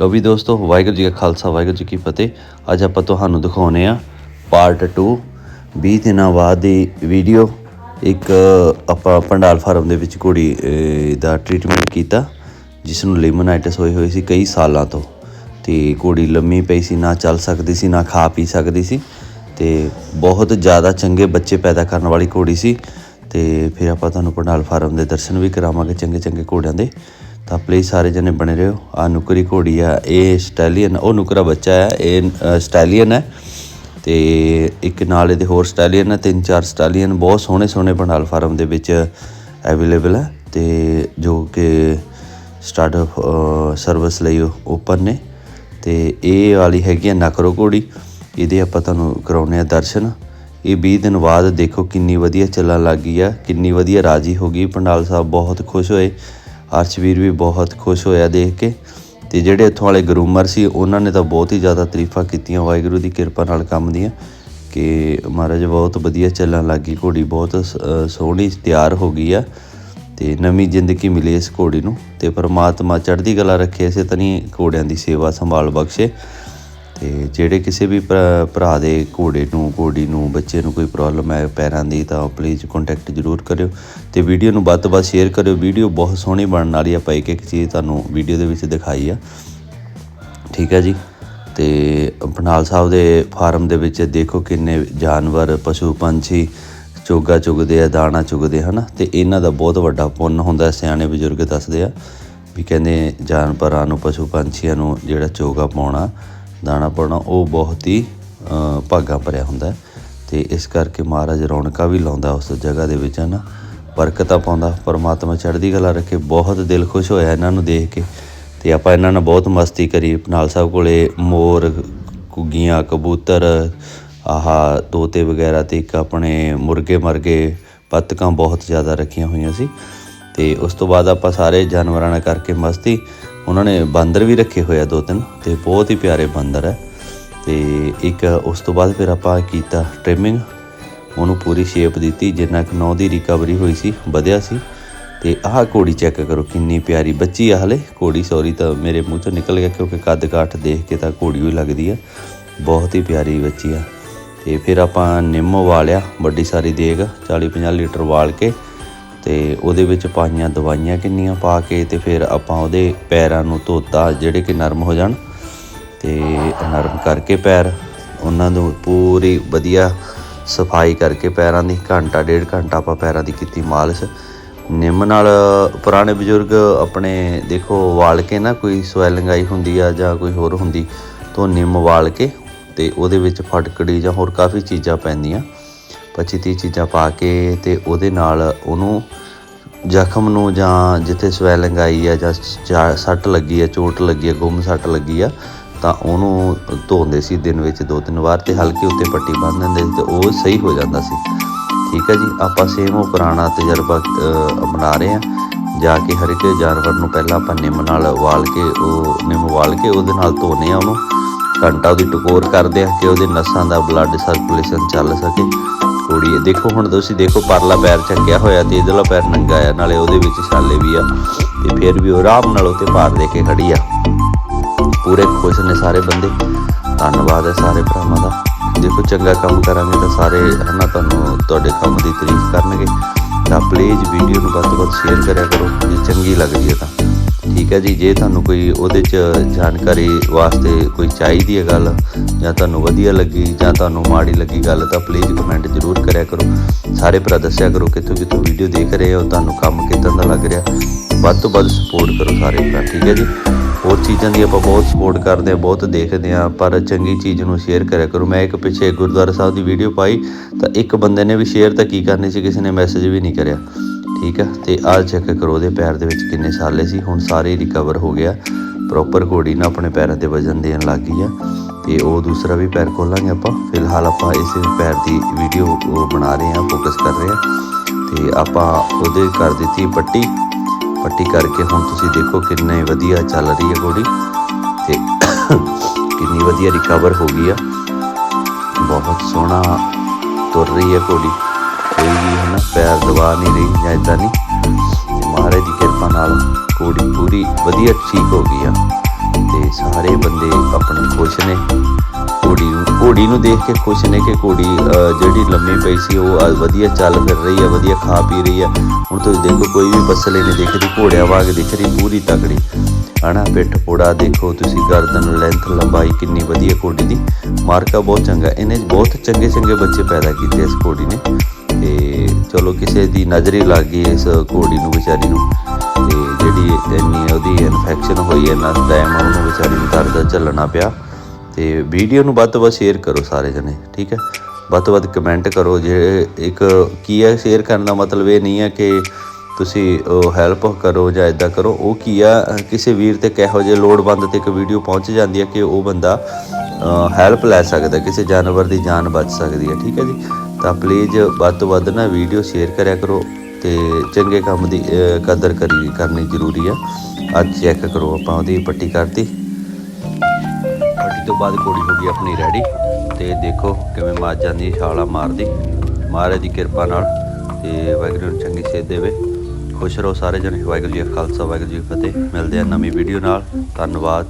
ਲੋ ਵੀ ਦੋਸਤੋ, ਵਾਹਿਗੁਰੂ ਜੀ ਕਾ ਖਾਲਸਾ, ਵਾਹਿਗੁਰੂ ਜੀ ਕੀ ਫਤਿਹ। ਅੱਜ ਆਪਾਂ ਤੁਹਾਨੂੰ ਦਿਖਾਉਨੇ ਆ ਪਾਰਟ 2 20 ਦਿਨਾਂ ਬਾਅਦ ਦੀ ਵੀਡੀਓ ਇੱਕ, ਆਪਾਂ ਪੰਡਾਲ ਫਾਰਮ ਦੇ ਵਿੱਚ ਘੋੜੀ ਦਾ ਟ੍ਰੀਟਮੈਂਟ ਕੀਤਾ, ਜਿਸ ਨੂੰ ਲਿਮਨਾਈਟਿਸ ਹੋਈ ਹੋਈ ਸੀ ਕਈ ਸਾਲਾਂ ਤੋਂ। ਤੇ ਘੋੜੀ ਲੰਮੀ ਪਈ ਸੀ, ਨਾ ਚੱਲ ਸਕਦੀ ਸੀ, ਨਾ ਖਾ ਪੀ ਸਕਦੀ ਸੀ। ਤੇ ਬਹੁਤ ਜ਼ਿਆਦਾ ਚੰਗੇ ਬੱਚੇ ਪੈਦਾ ਕਰਨ ਵਾਲੀ ਘੋੜੀ ਸੀ। ਤੇ ਫਿਰ ਆਪਾਂ ਤੁਹਾਨੂੰ ਪੰਡਾਲ ਫਾਰਮ ਦੇ ਦਰਸ਼ਨ ਵੀ ਕਰਾਵਾਂਗੇ ਚੰਗੇ ਚੰਗੇ ਘੋੜਿਆਂ ਦੇ। ਤਾਂ ਪਲੀਜ਼ ਸਾਰੇ ਜਣੇ ਬਣੇ ਰਹੋ। ਆ ਨੁਕਰੀ ਘੋੜੀ ਆ, ਇਹ ਸਟੈਲੀਅਨ ਉਹ ਨੁਕਰਾ ਬੱਚਾ ਹੈ ਇਹ ਸਟੈਲੀਅਨ ਹੈ ਤੇ ਇੱਕ ਨਾਲ ਇਹਦੇ ਹੋਰ ਸਟੈਲੀਅਨ ਹੈ ਤਿੰਨ ਚਾਰ ਸਟੈਲੀਅਨ ਬਹੁਤ ਸੋਹਣੇ ਸੋਹਣੇ ਪੰਡਾਲ ਫਾਰਮ ਦੇ ਵਿੱਚ ਅਵੇਲੇਬਲ ਹੈ ਤੇ ਜੋ ਕਿ ਸਟਾਰਟ ਸਰਵਿਸ ਲਈ ਓਪਨ ਨੇ। ਤੇ ਇਹ ਵਾਲੀ ਹੈਗੀ ਆ ਨਕਰੋ ਘੋੜੀ। ਇਹਦੇ ਆਪਾਂ ਤੁਹਾਨੂੰ ਕਰਾਉਨੇ ਆ ਦਰਸ਼ਨ। ਇਹ 20 ਦਿਨ ਬਾਅਦ ਦੇਖੋ ਕਿੰਨੀ ਵਧੀਆ ਚੱਲਣ ਲੱਗ ਗਈ ਆ, ਕਿੰਨੀ ਵਧੀਆ ਰਾਜੀ ਹੋ ਗਈ। ਪੰਡਾਲ ਸਾਹਿਬ ਬਹੁਤ ਖੁਸ਼ ਹੋਏ। ਅਰਸ਼ਵੀਰ ਵੀ ਬਹੁਤ ਖੁਸ਼ ਹੋਇਆ ਦੇਖ ਕੇ ਤੇ ਜਿਹੜੇ ਇੱਥੋਂ ਵਾਲੇ ਗਰੂਮਰ ਸੀ, ਉਹਨਾਂ ਨੇ ਤਾਂ ਬਹੁਤ ਹੀ ਜ਼ਿਆਦਾ ਤਾਰੀਫਾਂ ਕੀਤੀਆਂ ਵਾਹਿਗੁਰੂ ਦੀ ਕਿਰਪਾ ਨਾਲ ਕੰਮ ਦੀਆਂ ਕਿ ਮਹਾਰਾਜ ਬਹੁਤ ਵਧੀਆ ਚੱਲਣ ਲੱਗ ਗਈ, ਘੋੜੀ ਬਹੁਤ ਸ- ਸੋਹਣੀ ਤਿਆਰ ਹੋ ਗਈ ਆ ਤੇ ਨਵੀਂ ਜ਼ਿੰਦਗੀ ਮਿਲੀ ਇਸ ਘੋੜੀ ਨੂੰ ਤੇ ਪਰਮਾਤਮਾ ਚੜ੍ਹਦੀ ਕਲਾ ਰੱਖੇ, ਇਸੇ ਤਨੀ ਘੋੜਿਆਂ ਦੀ ਸੇਵਾ ਸੰਭਾਲ ਬਖਸ਼ੇ। ਤੇ ਜਿਹੜੇ ਕਿਸੇ ਵੀ ਭਰਾ ਭਰਾ ਦੇ ਘੋੜੇ ਨੂੰ, ਘੋੜੀ ਨੂੰ, ਬੱਚੇ ਨੂੰ ਕੋਈ ਪ੍ਰੋਬਲਮ ਹੈ ਪੈਰਾਂ ਦੀ ਤਾਂ ਪਲੀਜ਼ ਕੰਟੈਕਟ ਜ਼ਰੂਰ ਕਰਿਓ ਤੇ ਵੀਡੀਓ ਨੂੰ ਵੱਧ ਤੋਂ ਵੱਧ ਸ਼ੇਅਰ ਕਰਿਓ। ਵੀਡੀਓ ਬਹੁਤ ਸੋਹਣੀ ਬਣਨ ਵਾਲੀ ਆ, ਆਪਾਂ ਇੱਕ ਇੱਕ ਚੀਜ਼ ਤੁਹਾਨੂੰ ਵੀਡੀਓ ਦੇ ਵਿੱਚ ਦਿਖਾਈ ਆ। ਠੀਕ ਹੈ ਜੀ? ਤੇ ਬਨਾਲ ਸਾਹਿਬ ਦੇ ਫਾਰਮ ਦੇ ਵਿੱਚ ਦੇਖੋ ਕਿੰਨੇ ਜਾਨਵਰ, ਪਸ਼ੂ, ਪੰਛੀ ਚੋਗਾ ਚੁਗਦੇ ਆ, ਦਾਣਾ ਚੁਗਦੇ ਹਨਾ? ਤੇ ਇਹਨਾਂ ਦਾ ਬਹੁਤ ਵੱਡਾ ਪੁੰਨ ਹੁੰਦਾ, ਸਿਆਣੇ ਬਜ਼ੁਰਗ ਦੱਸਦੇ ਆ ਵੀ ਕਹਿੰਦੇ ਜਾਨਵਰਾਂ ਨੂੰ, ਪਸ਼ੂ ਪੰਛੀਆਂ ਨੂੰ ਜਿਹੜਾ ਚੋਗਾ ਪਾਉਣਾ ਦਾਣਾ ਪਾਉਣਾ ਉਹ ਬਹੁਤ ਹੀ ਅ, ਭਾਗਾਂ ਭਰਿਆ ਹੁੰਦਾ ਹੈ। ਤੇ ਇਸ ਕਰਕੇ ਮਹਾਰਾਜ ਰੌਣਕਾਂ ਵੀ ਲਾਉਂਦਾ ਉਸ ਜਗ੍ਹਾ ਦੇ ਵਿੱਚ ਹਨਾ ਬਰਕਤਾਂ ਪਾਉਂਦਾ ਪਰਮਾਤਮਾ ਚੜ੍ਹਦੀ ਕਲਾ ਰੱਖੇ ਬਹੁਤ ਦਿਲ ਖੁਸ਼ ਹੋਇਆ ਇਹਨਾਂ ਨੂੰ ਦੇਖ ਕੇ। ਤੇ ਆਪਾਂ ਇਹਨਾਂ ਨਾਲ ਬਹੁਤ ਮਸਤੀ ਕਰੀ ਨਾਲ ਸਾਹਿਬ ਕੋਲੇ ਮੋਰ ਕੁੱਗੀਆਂ ਕਬੂਤਰ ਆਹਾ ਤੋਤੇ ਵਗੈਰਾ ਤੇ ਇੱਕ ਆਪਣੇ ਮੁਰਗੇ ਮਰਗੇ ਪੱਤਕਾਂ ਬਹੁਤ ਜ਼ਿਆਦਾ ਰੱਖੀਆਂ ਹੋਈਆਂ ਸੀ। ਤੇ ਉਸ ਤੋਂ ਬਾਅਦ ਆਪਾਂ ਸਾਰੇ ਜਾਨਵਰਾਂ ਨਾਲ ਕਰਕੇ ਮਸਤੀ ਉਹਨਾਂ ਨੇ ਬਾਂਦਰ ਵੀ ਰੱਖੇ ਹੋਏ ਆ ਦੋ ਤਿੰਨ, ਤੇ ਬਹੁਤ ਹੀ ਪਿਆਰੇ ਬਾਂਦਰ ਹੈ ਤੇ ਇੱਕ ਉਸ ਤੋਂ ਬਾਅਦ ਫਿਰ ਆਪਾਂ ਕੀਤਾ ਟ੍ਰਿਮਿੰਗ ਉਹਨੂੰ ਪੂਰੀ ਸ਼ੇਪ ਦਿੱਤੀ, ਜਿੰਨਾ ਕਿ ਨੌ ਦੀ ਰਿਕਵਰੀ ਹੋਈ ਸੀ, ਵਧਿਆ ਸੀ। ਤੇ ਆਹ ਘੋੜੀ ਚੈੱਕ ਕਰੋ, ਕਿੰਨੀ ਪਿਆਰੀ ਬੱਚੀ ਆ ਹਲੇ। ਘੋੜੀ ਸੌਰੀ ਤਾਂ ਮੇਰੇ ਮੂੰਹ ਚੋਂ ਨਿਕਲ ਗਿਆ, ਕਿਉਂਕਿ ਕੱਦ ਕਾਠ ਦੇਖ ਕੇ ਤਾਂ ਘੋੜੀ ਹੀ ਲੱਗਦੀ ਆ। ਬਹੁਤ ਹੀ ਪਿਆਰੀ ਬੱਚੀ ਆ। ਤੇ ਫਿਰ ਆਪਾਂ ਨਿੰਮ ਵਾਲਿਆ ਵੱਡੀ ਸਾਰੀ ਦੇਗ 40 50 ਲੀਟਰ ਵਾਲ ਕੇ ਤੇ ਉਹਦੇ ਵਿੱਚ ਪਾਈਆਂ ਦਵਾਈਆਂ ਕਿੰਨੀਆਂ ਪਾ ਕੇ ਤੇ ਫਿਰ ਆਪਾਂ ਉਹਦੇ ਪੈਰਾਂ ਨੂੰ ਧੋਤਾ, ਜਿਹੜੇ ਕਿ ਨਰਮ ਹੋ ਜਾਣ। ਤੇ ਨਰਮ ਕਰਕੇ ਪੈਰ, ਉਹਨਾਂ ਨੂੰ ਪੂਰੀ ਵਧੀਆ ਸਫ਼ਾਈ ਕਰਕੇ ਪੈਰਾਂ ਦੀ, ਘੰਟਾ, ਡੇਢ ਘੰਟਾ ਆਪਾਂ ਪੈਰਾਂ ਦੀ ਕੀਤੀ ਮਾਲਿਸ਼। ਨਿੰਮ ਨਾਲ ਪੁਰਾਣੇ ਬਜ਼ੁਰਗ ਆਪਣੇ, ਦੇਖੋ, ਵਾਲ ਕੇ ਨਾ ਕੋਈ ਸਵੈਲਿੰਗ ਆਈ ਹੁੰਦੀ ਆ ਜਾਂ ਕੋਈ ਹੋਰ ਹੁੰਦੀ, ਤਾਂ ਨਿੰਮ ਵਾਲ ਕੇ ਤੇ ਉਹਦੇ ਵਿੱਚ ਫਟਕੜੀ ਜਾਂ ਹੋਰ ਕਾਫੀ ਚੀਜ਼ਾਂ ਪੈਂਦੀਆਂ। 25 30 ਚੀਜ਼ਾਂ ਪਾ ਕੇ ਤੇ ਉਹਦੇ ਨਾਲ ਉਹਨੂੰ ਜ਼ਖਮ ਨੂੰ ਜਾਂ ਜਿੱਥੇ ਸਵੈਲਿੰਗ ਆਈ ਆ ਜਾਂ ਚਾ- ਸੱਟ ਲੱਗੀ ਆ ਚੋਟ ਲੱਗੀ ਆ ਗੁੰਮ ਸੱਟ ਲੱਗੀ ਆ ਤਾਂ ਉਹਨੂੰ ਧੋਂਦੇ ਸੀ ਦਿਨ ਵਿੱਚ ਦੋ ਤਿੰਨ ਵਾਰ ਤੇ ਹਲਕੇ ਉੱਤੇ ਪੱਟੀ ਬੰਨ੍ਹ ਦਿੰਦੇ ਸੀ ਤੇ ਉਹ ਸਹੀ ਹੋ ਜਾਂਦਾ ਸੀ। ਠੀਕ ਹੈ ਜੀ ਆਪਾਂ ਸੇਮ ਉਹ ਪੁਰਾਣਾ ਤਜਰਬਾ ਅ, ਅਪਣਾ ਰਹੇ ਹਾਂ। ਜਾ ਕੇ ਹਰ ਇੱਕ ਜਾਨਵਰ ਨੂੰ ਪਹਿਲਾਂ ਆਪਾਂ ਨਿੰਮ ਨਾਲ ਵਾਲ ਕੇ ਉਹ ਨਿੰਮ ਵਾਲ ਕੇ ਉਹਦੇ ਨਾਲ ਧੋਨੇ ਆ ਉਹਨੂੰ। ਘੰਟਾ ਉਹਦੀ ਟਕੋਰ ਕਰਦੇ ਆ ਕਿ ਉਹਦੇ ਨਸਾਂ ਦਾ ਬਲੱਡ ਸਰਕੂਲੇਸ਼ਨ ਚੱਲ ਸਕੇ। ਕੁੜੀ ਦੇਖੋ ਹੁਣ ਤੁਸੀਂ ਦੇਖੋ ਪਰਲਾ ਪੈਰ ਚੱਕਿਆ ਹੋਇਆ ਤੇ ਇਧਰਲਾ ਪੈਰ ਨੰਗਾ ਆ, ਨਾਲੇ ਉਹਦੇ ਵਿੱਚ ਛਾਲੇ ਵੀ ਆ ਤੇ ਫਿਰ ਵੀ ਉਹ ਆਰਾਮ ਨਾਲ ਉੱਤੇ ਪਾਰ ਦੇ ਕੇ ਖੜੀ ਆ। ਪੂਰੇ ਖੁਸ਼ ਨੇ ਸਾਰੇ ਬੰਦੇ। ਧੰਨਵਾਦ ਹੈ ਸਾਰੇ ਭਰਾਵਾਂ ਦਾ। ਦੇਖੋ ਚੰਗਾ ਕੰਮ ਕਰਾਂਗੇ ਤਾਂ ਸਾਰੇ ਹਨਾ ਤੁਹਾਨੂੰ ਤੁਹਾਡੇ ਕੰਮ ਦੀ ਤਾਰੀਫ ਕਰਨਗੇ। ਤਾਂ ਪਲੀਜ਼ ਵੀਡੀਓ ਨੂੰ ਵੱਧ ਤੋਂ ਵੱਧ ਸ਼ੇਅਰ ਕਰਿਆ ਕਰੋ। ਜੇ ਚੰਗੀ ਲੱਗਦੀ ਹੈ ਤਾਂ। ਠੀਕ ਹੈ ਜੀ, ਜੇ ਤੁਹਾਨੂੰ ਕੋਈ ਉਹਦੇ 'ਚ ਜਾਣਕਾਰੀ ਵਾਸਤੇ ਕੋਈ ਚਾਹੀਦੀ ਹੈ ਗੱਲ, ਜਾਂ ਤੁਹਾਨੂੰ ਵਧੀਆ ਲੱਗੀ, ਜਾਂ ਤੁਹਾਨੂੰ ਮਾੜੀ ਲੱਗੀ ਗੱਲ, ਤਾਂ ਪਲੀਜ਼ ਕਮੈਂਟ ਜ਼ਰੂਰ ਕਰਿਆ ਕਰੋ। ਸਾਰੇ ਭਰਾ ਦੱਸਿਆ ਕਰੋ ਕਿੱਥੋਂ ਕਿੱਥੋਂ ਵੀਡੀਓ ਦੇਖ ਰਹੇ ਹੋ, ਤੁਹਾਨੂੰ ਕੰਮ ਕਿੱਦਾਂ ਦਾ ਲੱਗ ਰਿਹਾ। ਵੱਧ ਤੋਂ ਵੱਧ ਸਪੋਰਟ ਕਰੋ ਸਾਰੇ ਭਰਾ, ਠੀਕ ਹੈ ਜੀ? ਹੋਰ ਚੀਜ਼ਾਂ ਦੀ ਆਪਾਂ ਬਹੁਤ ਸਪੋਰਟ ਕਰਦੇ ਆ ਬਹੁਤ ਦੇਖਦੇ ਆ ਪਰ ਚੰਗੀ ਚੀਜ਼ ਨੂੰ ਸ਼ੇਅਰ ਕਰਿਆ ਕਰੋ। ਮੈਂ ਇੱਕ ਪਿੱਛੇ ਗੁਰਦੁਆਰਾ ਸਾਹਿਬ ਦੀ ਵੀਡੀਓ ਪਾਈ, ਤਾਂ ਇੱਕ ਬੰਦੇ ਨੇ ਵੀ ਸ਼ੇਅਰ ਤਾਂ ਕੀ ਕਰਨੀ ਸੀ, ਕਿਸੇ ਨੇ ਮੈਸੇਜ ਵੀ ਨਹੀਂ ਕਰਿਆ। ਠੀਕ ਆ? ਤੇ ਆਹ ਚੈੱਕ ਕਰੋ ਉਹਦੇ ਪੈਰ ਦੇ ਵਿੱਚ ਕਿੰਨੇ ਸਾਲੇ ਸੀ। ਹੁਣ ਸਾਰੇ ਰਿਕਵਰ ਹੋ ਗਿਆ। ਪ੍ਰੋਪਰ ਘੋੜੀ ਨਾ ਆਪਣੇ ਪੈਰਾਂ ਤੇ ਵਜਨ ਦੇਣ ਲੱਗ ਗਈ ਆ। ਤੇ ਉਹ ਦੂਸਰਾ ਵੀ ਪੈਰ ਖੋਲਾਂਗੇ ਆਪਾਂ। ਫਿਲਹਾਲ ਆਪਾਂ ਇਸ ਪੈਰ ਦੀ ਵੀਡੀਓ ਬਣਾ ਰਹੇ ਆ ਫੋਕਸ ਕਰ ਰਹੇ ਆ। ਤੇ ਆਪਾਂ ਉਹਦੇ ਕਰ ਦਿੱਤੀ ਪੱਟੀ। ਪੱਟੀ ਕਰਕੇ ਹੁਣ ਤੁਸੀਂ ਦੇਖੋ ਕਿੰਨੇ ਵਧੀਆ ਚੱਲ ਰਹੀ ਹੈ ਘੋੜੀ। ਤੇ ਕਿੰਨੀ ਵਧੀਆ ਰਿਕਵਰ ਹੋ ਗਈ ਆ। ਬਹੁਤ ਸੋਹਣਾ ਤੁਰ ਰਹੀ ਹੈ ਘੋੜੀ। ਕੋਈ ਵੀ ਹੈ ਨਾ ਪੈਰ ਦਬਾ ਨਹੀਂ ਰਹੀ ਜਾਂ ਇਦਾਂ ਨਹੀਂ। ਤੇ ਮਹਾਰਾਜ ਦੀ ਕਿਰਪਾ ਨਾਲ ਘੋੜੀ ਪੂਰੀ ਵਧੀਆ ਠੀਕ ਹੋ ਗਈ ਆ। ਤੇ ਸਾਰੇ ਬੰਦੇ ਆਪਣੇ ਖੁਸ਼ ਨੇ। ਘੋੜੀ ਨੂੰ ਘੋੜੀ ਨੂੰ ਦੇਖ ਕੇ ਖੁਸ਼ ਨੇ ਕਿ ਘੋੜੀ ਜਿਹੜੀ ਲੰਮੀ ਪਈ ਸੀ, ਉਹ ਵਧੀਆ ਚੱਲ ਫਿਰ ਰਹੀ ਹੈ ਵਧੀਆ ਖਾ ਪੀ ਰਹੀ ਹੈ ਹੁਣ ਤੁਸੀਂ ਦੇਖੋ, ਕੋਈ ਵੀ ਬਸਲੇ ਨਹੀਂ ਦਿਖਦੀ, ਘੋੜਿਆਂ ਵਾਂਗ ਦਿਖ ਰਹੀ, ਪੂਰੀ ਤਕੜੀ। ਹਨਾ, ਪਿੱਠ ਪੋੜਾ ਦੇਖੋ ਤੁਸੀਂ, ਗਰਦਨ ਲੈਂਥ ਲੰਬਾਈ ਕਿੰਨੀ ਵਧੀਆ ਘੋੜੀ ਦੀ। ਮਾਰਕਾ ਬਹੁਤ ਚੰਗਾ, ਇਹਨੇ ਬਹੁਤ ਚੰਗੇ ਚੰਗੇ ਬੱਚੇ ਪੈਦਾ ਕੀਤੇ ਇਸ ਘੋੜੀ ਨੇ। ਤੇ ਚਲੋ ਕਿਸੇ ਦੀ ਨਜ਼ਰ ਹੀ ਲੱਗ ਗਈ ਇਸ ਘੋੜੀ ਨੂੰ ਵਿਚਾਰੀ ਨੂੰ। ਤੇ ਜਿਹੜੀ ਇੰਨੀ ਉਹਦੀ ਇਨਫੈਕਸ਼ਨ ਹੋਈ ਇਹਨਾਂ ਟਾਈਮ ਉਹਨੂੰ ਵਿਚਾਰੀ ਨੂੰ ਦਰਦ ਝੱਲਣਾ ਪਿਆ। ਤੇ ਵੀਡੀਓ ਨੂੰ ਵੱਧ ਤੋਂ ਵੱਧ ਸ਼ੇਅਰ ਕਰੋ ਸਾਰੇ ਜਣੇ, ਠੀਕ ਹੈ? ਵੱਧ ਤੋਂ ਵੱਧ ਕਮੈਂਟ ਕਰੋ ਜੇ ਇੱਕ ਕੀ ਹੈ ਸ਼ੇਅਰ ਕਰਨ ਦਾ ਮਤਲਬ ਇਹ ਨਹੀਂ ਹੈ ਕਿ ਤੁਸੀਂ ਹੈਲਪ ਕਰੋ ਜਾਂ ਇਦਾਂ ਕਰੋ। ਉਹ ਕੀ ਆ, ਕਿਸੇ ਵੀਰ ਤੇ ਕਿਹੋ ਜਿਹੇ ਲੋੜਵੰਦ ਤੇ ਇੱਕ ਵੀਡੀਓ ਪਹੁੰਚ ਜਾਂਦੀ ਹੈ ਕਿ ਉਹ ਬੰਦਾ ਹੈਲਪ ਲੈ ਸਕਦਾ, ਕਿਸੇ ਜਾਨਵਰ ਦੀ ਜਾਨ ਬਚ ਸਕਦੀ ਹੈ, ਠੀਕ ਹੈ ਜੀ? ਤਾਂ ਪਲੀਜ਼ ਵੱਧ ਤੋਂ ਵੱਧ ਨਾ ਵੀਡੀਓ ਸ਼ੇਅਰ ਕਰਿਆ ਕਰੋ ਤੇ ਚੰਗੇ ਕੰਮ ਦੀ ਕਦਰ ਕਰੀ ਕਰਨੀ ਜ਼ਰੂਰੀ ਆ। ਅੱਜ ਚੈੱਕ ਕਰੋ ਆਪਾਂ ਉਹਦੀ ਪੱਟੀ ਕਰਤੀ। ਪੱਟੀ ਤੋਂ ਬਾਅਦ ਘੋੜੀ ਹੋ ਗਈ ਆਪਣੀ ਰੈਡੀ ਤੇ ਦੇਖੋ ਕਿਵੇਂ ਮੱਝ ਜਾਂਦੀ ਹੈ, ਛਾਲਾਂ ਮਾਰਦੀ। ਮਹਾਰਾਜ ਦੀ ਕਿਰਪਾ ਨਾਲ ਤੇ ਵਾਹਿਗੁਰੂ ਨੂੰ ਚੰਗੀ ਸੇਧ ਦੇਵੇ। ਖੁਸ਼ ਰਹੋ ਸਾਰੇ ਜਣੇ। ਵਾਹਿਗੁਰੂ ਜੀ ਕਾ ਖਾਲਸਾ ਵਾਹਿਗੁਰੂ ਜੀ ਕੀ ਫਤਿਹ। ਮਿਲਦੇ ਆ ਨਵੀਂ ਵੀਡੀਓ ਨਾਲ। ਧੰਨਵਾਦ।